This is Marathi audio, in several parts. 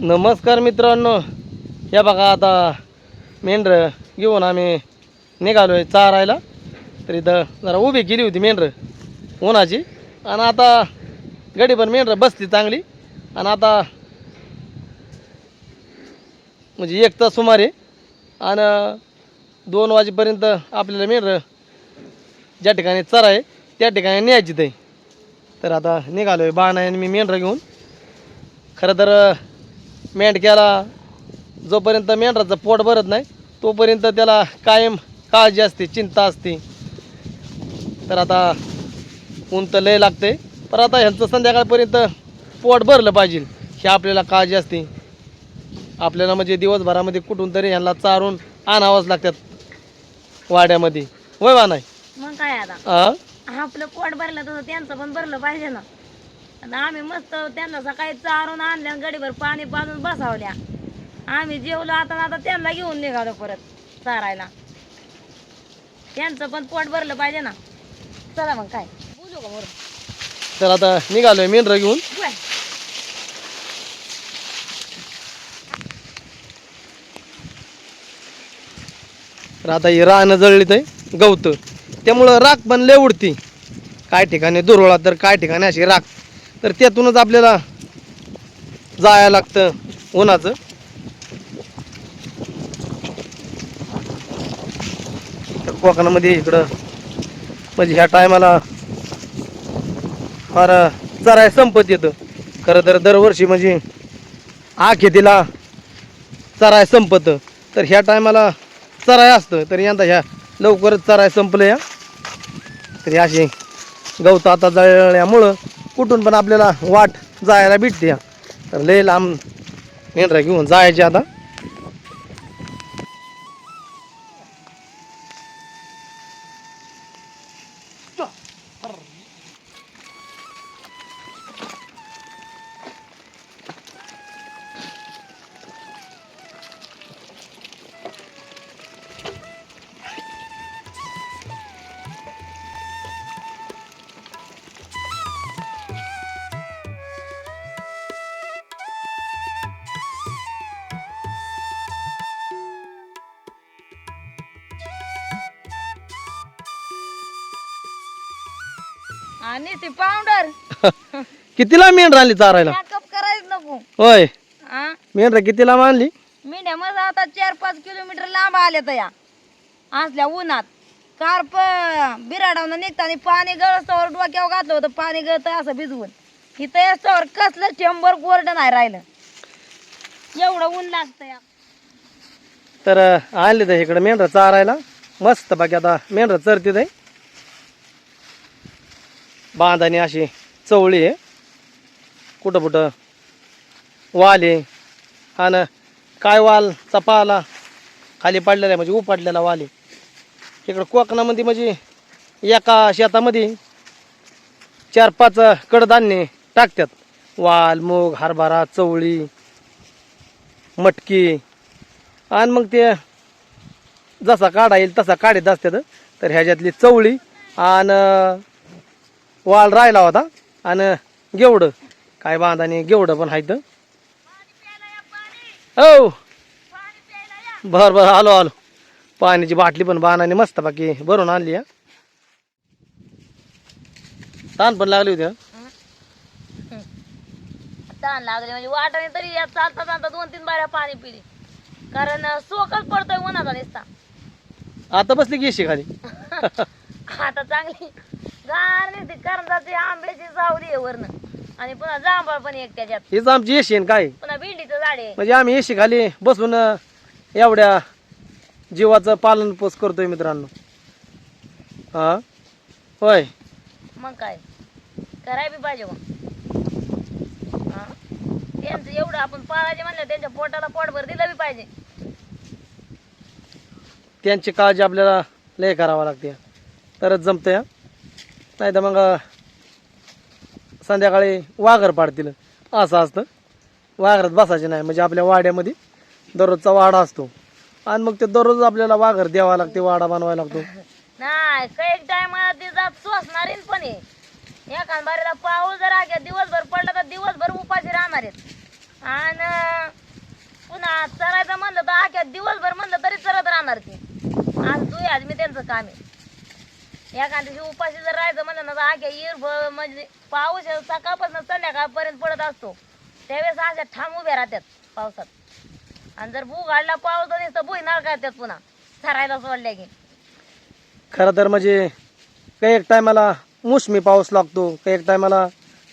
नमस्कार मित्रांनो. या बघा आता मेंढरं घेऊन आम्ही निघालो आहे चारायला. तर इथं जरा उभी केली होती मेंढरं उन्हाची. आणि आता गडीभर मेंढरं बसली चांगली. आणि आता म्हणजे एक तास सुमारे आणि दोन वाजेपर्यंत आपल्याला मेंढरं ज्या ठिकाणी चरा आहे त्या ठिकाणी न्यायची ते. तर आता निघालो आहे बाण आहे आणि मी मेंढरं घेऊन. खरं तर मेंढक्याला जोपर्यंत मेंढराचं पोट भरत नाही तोपर्यंत त्याला कायम काळजी असते चिंता असते. तर आता ऊन तर लय लागते पण आता ह्यांचं संध्याकाळपर्यंत पोट भरलं पाहिजे. ही आपल्याला काळजी असते. आपल्याला म्हणजे दिवसभरामध्ये कुठून तरी ह्यांना चारून आणावंच लागतात वाड्यामध्ये. वय बा नाही? मग काय आता? आपलं पोट भरलं तसं त्यांचं पण भरलं पाहिजे ना. आता आम्ही मस्त त्यांना सकाळी चारून आणल्या आणि गडीभर पाणी पाजून बसावल्या. आम्ही जेवलो आता आणि आता त्यांना घेऊन निघालो परत चारायला. त्यांचं पण पोट भरलं पाहिजे ना. चला मग काय? बोलू का बरं तर आता निघालोय मेंढरं घेऊन. बरं. तर आता ही रानं जळली ते गवतं. त्यामुळं राख पण लय उडती. काय ठिकाणी दुरोळा तर काय ठिकाणी अशी राख. तर त्यातूनच आपल्याला जायला लागतं उन्हाचं. तर कोकणामध्ये इकडं म्हणजे ह्या टायमाला फार चराय संपत येतं. खरं तर दरवर्षी म्हणजे आखेतीला चराय संपतं. तर ह्या टायमाला चराय असतं तर यंदा ह्या लवकरच चराय संपलं या तरी अशी गवत आता जळल्यामुळं कुठून पण आपल्याला वाट जायला भेटते. तर लय लांब मेंढरा घेऊन जायचे आता. आणि ती पावडर. कितीला मेंढरा आणली चारायला? मेकअप करायच नको. होय. हा मेंढरा कितीला आणली मेंढ्या मग आता चार पाच किलोमीटर लांब आले तर या. असल्या उन्हात. कार्प बिराडावनं निघताना पाणी गळस्तवर डोक्यावर घातलं होतं. पाणी गळत असं भिजवून. इथं यास्तवर कसलं चेंबर कोरड नाही राहिलं. एवढं ऊन लागतं या. तर अं, आणले तर इकडं मेंढरा चारायला. मस्त बाकी आता मेंढरा चरते बांधाने अशी चवळी आहे. कुठं कुठं वाल आहे. आणि काय वाल चपाला खाली पडलेला आहे म्हणजे उपाडलेला वाल आहे. इकडं कोकणामध्ये म्हणजे एका शेतामध्ये चार पाच कडधान्य टाकतात. वाल मूग हरभरा चवळी मटकी. आणि मग ते जसा काढा येईल तसा काढत असतात. तर ह्याच्यातली चवळी आणि वाल राहिला होता. आणि गेवडं काय बांधाने गेवडं पण आहेत हो. बर बर आलो आलो. पाण्याची बाटली पण बाणाने मस्त बाकी भरून आणली हा. ताण पण लागली होती. ताण लागले म्हणजे वाटाने तरी यात चालता चालता दोन तीन बाऱ्या पाणी पिली. कारण सोकच पडतोय उन्हाचा निसता. आता बसली की खाली. आता चांगली. गार नाही करंजाची आंब्याची सावली आहे वरनं. आणि पुन्हा जांभळ पण एक त्याच्यात. हीच आमची येशी आहे न काय? पुन्हा भेंडीचं झाड आहे. म्हणजे आम्ही येशी खाली बसून अं, एवढ्या जीवाचं पालन पोष करतोय मित्रांनो. हा? होय. मग काय? कराय बी पाहिजे मग. हा? त्यांचं एवढं आपण पाळायचे म्हणलं त्यांच्या पोटाला पोटभर दिलं बी पाहिजे. त्यांची काळजी आपल्याला लय करावं लागते. तरच जमतं या नाही तर मग संध्याकाळी वाघर पाडतील. असं असतं. वाघरात बसायचे नाही. म्हणजे आपल्या वाड्यामध्ये दररोजचा वाडा असतो. आणि मग ते दररोज आपल्याला वाघर द्यावा लागते वाडा बनवायला लागतो. नाही काही टायमाला ती जात सोसणार पण एखाद बारीला पाऊस जर आग्या दिवसभर पडला तर दिवसभर उपाशी राहणार आहेत. आणि पुन्हा चरायचं म्हणलं तर आख्या दिवसभर म्हणलं तरी चरत राहणार ते. आज तू आज मी त्यांचं काम आहे. एखाद्या दिवशी उपाशी जर राहायचं म्हणलं ना तर आख्या म्हणजे पाऊस सकाळपासून संध्याकाळपर्यंत पडत असतो. त्यावेळेस अशा ठाम उभ्या राहतात पावसात. आणि जर भू काढला पाऊस तर भुईनाळ काढतात पुन्हा. सरायला सोडल्या की. खरं तर म्हणजे काही एक टायमाला मोसमी पाऊस लागतो काही एक टायमाला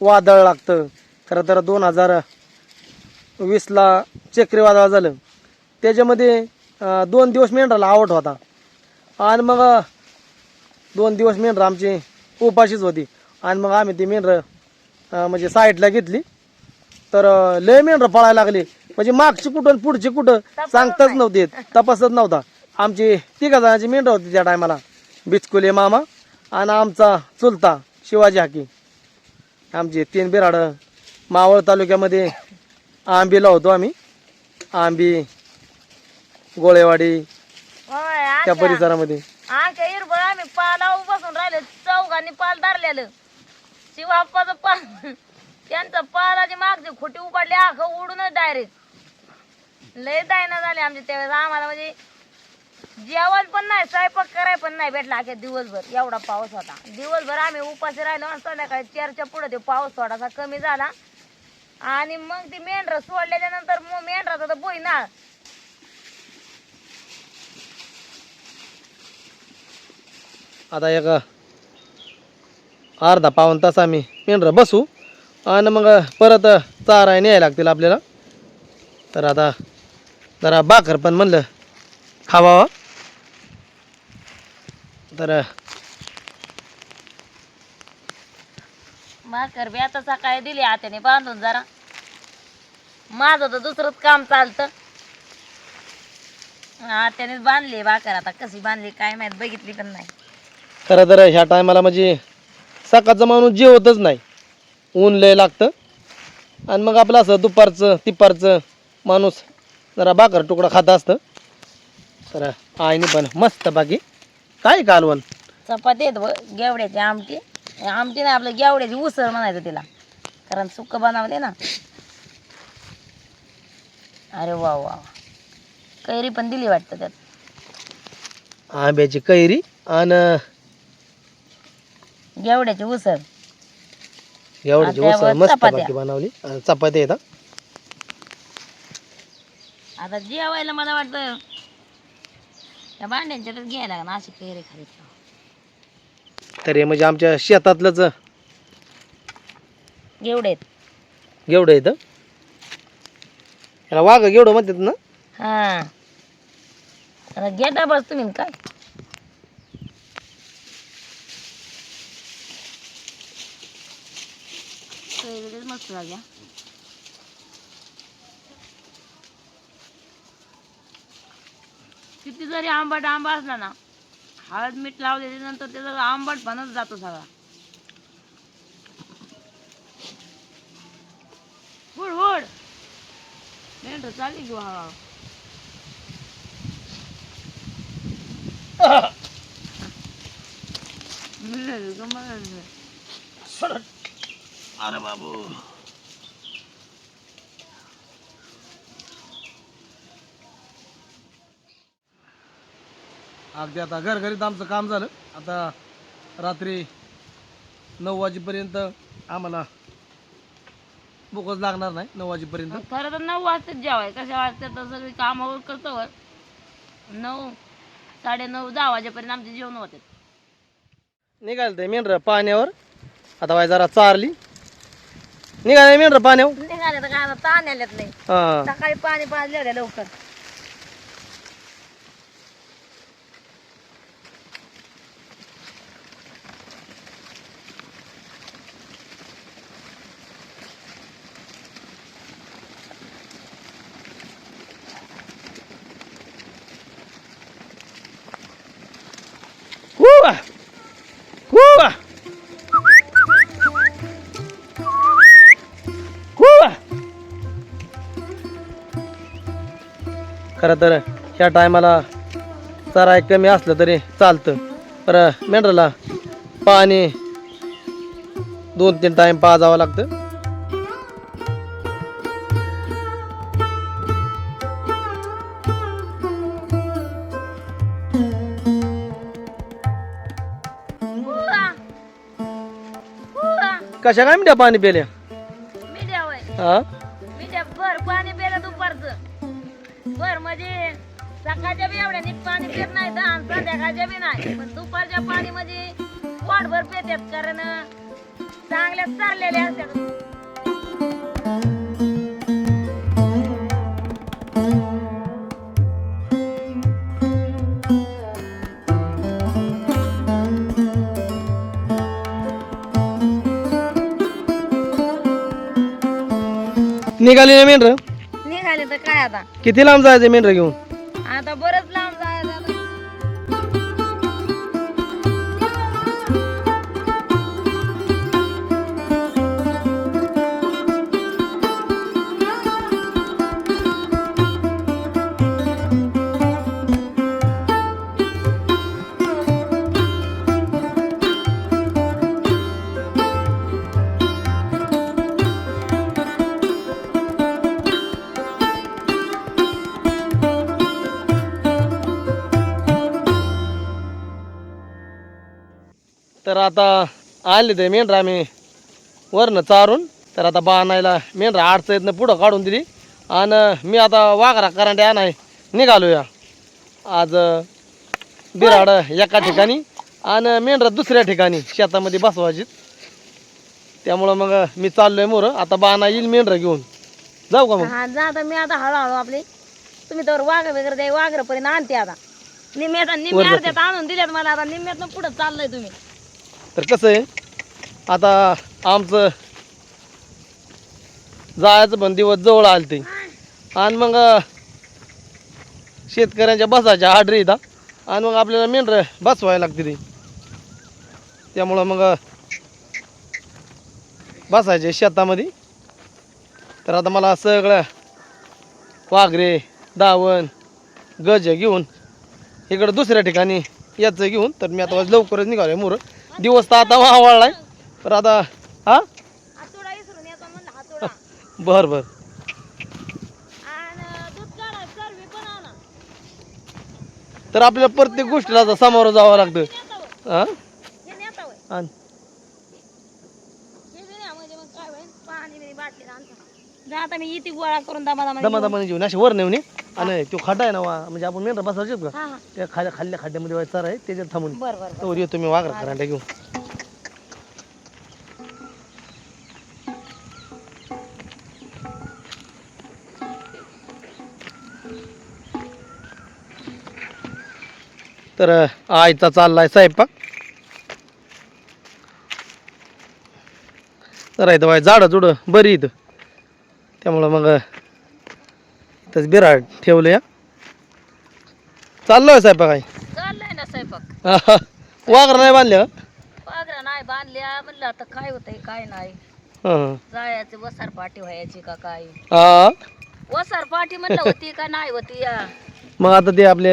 वादळ लागतं. खरं तर दोन हजार वीसला चक्रीवादळ झालं. त्याच्यामध्ये दोन दिवस मेंढराला आवट होता. आणि मग दोन दिवस मेंढरं आमची उपाशीच होती. आणि मग आम्ही ती मेंढरं म्हणजे साईडला घेतली. तर लय मेंढरं पळायला लागली. म्हणजे मागची कुठं आणि पुढची कुठं सांगताच नव्हते. तपासत नव्हता. आमची तिघा जणांची मेंढरं होती त्या टायमाला बिचकुले मामा आणि आमचा चुलता शिवाजी हाकी. आमचे तीन बिराडं मावळ तालुक्यामध्ये आंबीला होतो आम्ही. आंबी गोळेवाडी त्या परिसरामध्ये. आख्या हिरबळ आम्ही पाला बसून राहिले चौघांनी पाल धरलेलं. शिवाप्पाचं पाल त्यांचं पालाची मागची खोटी उपाडली आख उडूनच डायरेक्ट लय दायना झाले आमच्या त्यावेळेस. आम्हाला म्हणजे जेवण पण नाही स्वयंपाक कराय पण नाही भेटला. अख्या दिवसभर एवढा पाऊस होता. दिवसभर आम्ही उपाशी राहिलो आणि संध्याकाळी चारच्या पुढे ते पाऊस थोडासा कमी झाला. आणि मग ती मेंढरं सोडल्याच्या नंतर मग मेंढराचा तर बोईनाळ आता एक अर्धा पावन तास आम्ही मेंढरं बसू. आणि मग परत चारा न्यायला लागतील आपल्याला. तर आता जरा बाकर पण म्हणलं खावा तर भाकर बी आता सकाळी दिली हाताने बांधून जरा. माझं तर दुसरंच काम चालतं. हातानेच बांधली भाकर आता कशी बांधली काय माहीत बघितली पण नाही. खरं तर ह्या टायमाला म्हणजे सकाळचा माणूस जेवतच नाही. ऊन लय लागतं. आणि मग आपलं असं दुपारचं तिपारचं माणूस जरा बाकर तुकडा खात असतं. तर आईने पण मस्त बाकी. काय कालवण? चपाती आहेत बघ गेवड्याची आमटी. आमटी नाही आपलं गेवड्याची उसळ म्हणायचं तिला. कारण सुक्क बनवले ना. अरे वा वा. कैरी पण दिली वाटतं त्यात. आंब्याची कैरी आणि गेवड्याची उसळ. एवढ्याची आणि उसळ त्यावर मस्त चपात्या. बाकी बनवली. आणि चपात्या येतात आता जेवायला मला वाटतं त्या भांड्यांच्यातच घ्यायला लागणार अशी कैरी तर हे म्हणजे आमच्या शेतातलंच गेवडे आहेत. गेवढं येतं याला वाघ गेवढं म्हणतात ना? हा. आता घेता बस तुम्ही काय? मस्त लागल्या किती जरी आंबट आंबा असला ना हळद मीठ लावल्याच्या नंतर त्याचा आंबट बनत जातो सगळा. Hood hood. मेंढर चालली घेऊ हळूहळू अरे बाबू. अगदी आता घरघरीत आमचं काम झालं. आता रात्री नऊ वाजेपर्यंत आम्हाला भूकच लागणार नाही नऊ वाजेपर्यंत. खरं तर नऊ वाजताच जेवाय. कशा वाजता तर सगळी कामावर करतो वर. नऊ साडे नऊ दहा वाजेपर्यंत आमचे जेवण होते निघाल ते मेंढर पाण्यावर आता वाय जरा चारली. निघाले मेंढर पाण्यावर निघाले तर काय आता ताण आल्यात नाही हा. सकाळी पाणी पाजले होते लवकर. खरं तर ह्या टायमाला चारा कमी असलं तरी चालतं. तर मेंढराला पाणी दोन तीन टाईम पाजावं लागतं. कशा काय मिठ्या पाणी पेल्या हा? सकाळच्या बी एवढ्या नीट पाणी पेत नाही तर आणि संध्याकाळच्या बी नाही. पण दुपारच्या पाणी म्हणजे पोटभर पेतात कारण चांगल्या चाललेल्या असतात. निघाली ना मेंढर? निघाले तर काय आता? किती लांब जायचं मेंढर घेऊन? आता बरंच लांब तर आता आणले ते मेंढर आम्ही वरनं चारून. तर आता बाणायला मेंढर अडचणीतनं पुढं काढून दिली. आणि मी आता वाघरा करांडे आणाय निघालो या आज बिराड एका ठिकाणी आणि मेंढर दुसऱ्या ठिकाणी शेतामध्ये बसवायची त्यामुळं मग मी चाललोय मोर. आता बाणा येईल मेंढर घेऊन. जाऊ का मग? हा जा आता. मी आता हळूहळू आपले तुम्ही तर वाघ वगैरे द्या वाघरापर्यंत आणते आता. निम्मे आता निम्मे वर जाते. अर्ध्यात आणून दिल्यात मला आता. निम्म्यातनं पुढं चाललंय तुम्ही. तर कसं आहे आता आमचं जायचं पण दिवस जवळ आले ते आणि मग शेतकऱ्यांच्या बसायच्या आडरी येतात आणि मग आपल्याला मेंढर बसवायला लागते ते. त्यामुळं मग बसायचे शेतामध्ये. तर आता मला सगळं वाघरे दावण गज घेऊन इकडं दुसऱ्या ठिकाणी याचं घेऊन तर मी आता लवकरच निघालो आहे मोरं. दिवस तर आता वावळलाय. तर आता हा? हातोडा विसरून येतो म्हणलं हातोडा. बर बर. आणि दूध काढा सर्वी पण आणा. तर आपल्याला प्रत्येक गोष्टीला आता सामोरं जावं लागतं. नेता हा? हे नेता होय आणि? हे बी न्या म्हणजे मग काय होईल पाणी बिणी बाटली आणता. जा आता मी इथे गोळा करून दमा दमा दमा दमाने घेऊन असे वर नेऊन ये. आणि तो खड्डा आहे ना वा म्हणजे आपण मेंढर बसायचे का? हा हा. त्या खाल्या खाल्ल्या खड्ड्यामध्ये व्हायचं आहे त्याच्यात थांबून. बर बर बर. तर येतो मी वाघरा करांड्या घेऊन. तर आईचा चाललाय स्वयंपाक. तर इथं बाय झाडं जुडं बरी इथं. त्यामुळं मग इथंच बिराड ठेवलं या. चाललोय स्वयंपाक आहे. चाललंय ना स्वयंपाक. वाघर नाही बांधल्या पागरा नाही बांधल्या. म्हणलं आता काय होतंय काय नाही. हा. जायचे वसार पाठी व्हायची का काय? हा. वसार पाठी म्हणलं होती का नाही होती या. मग आता ते आपले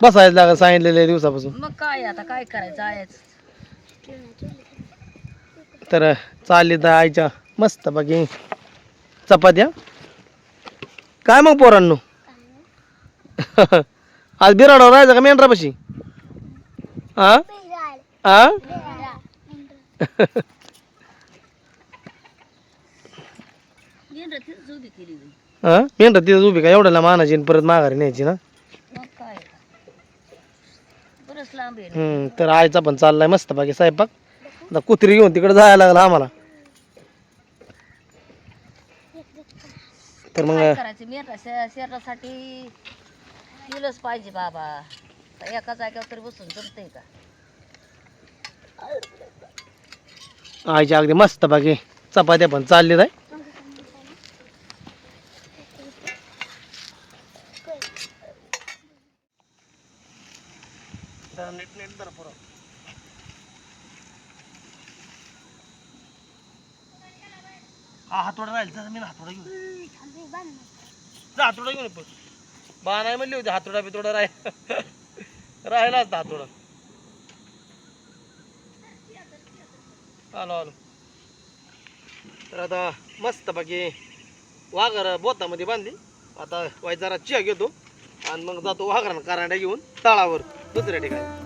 बसायला लागत सांगितलेले दिवसापासून. मग काय आता काय करायचं जायचं. तर चालली तर आईच्या मस्त बाकी चपात्या. काय मग पोरांनो? आज बिराडावर राहायचं का मेंढरापाशी? हा हा उभी हा तिथं उभी का? एवढ्याला मानायची आणि परत माघारी न्यायची ना? हम्म, तर आईचा पण चाललाय मस्त बाकी स्वयंपाक. आता कुत्री घेऊन तिकडे जायला लागला आम्हाला. तर मग काय करायचं? मेंढरा शे- शरीरासाठी केलंच पाहिजे बाबा. एका जागेवर तरी बसून जमतंय का? आईच्या अगदी मस्त बाकी. चपात्या पण चालली आहे हा हातोडा राहील जा मी हातोडा घेऊन. जा हातोडा घेऊन ये पण. बा नाही म्हणली होती हातोडा बितोडा राहील राहिला असता हातोडा. आलो आलो. तर आता मस्त बाकी वाघर बोतामध्ये बांधली. आता वाय जरा चिया घेतो आणि मग जातो वाघरान करांड्या घेऊन तळावर दुसऱ्या ठिकाणी.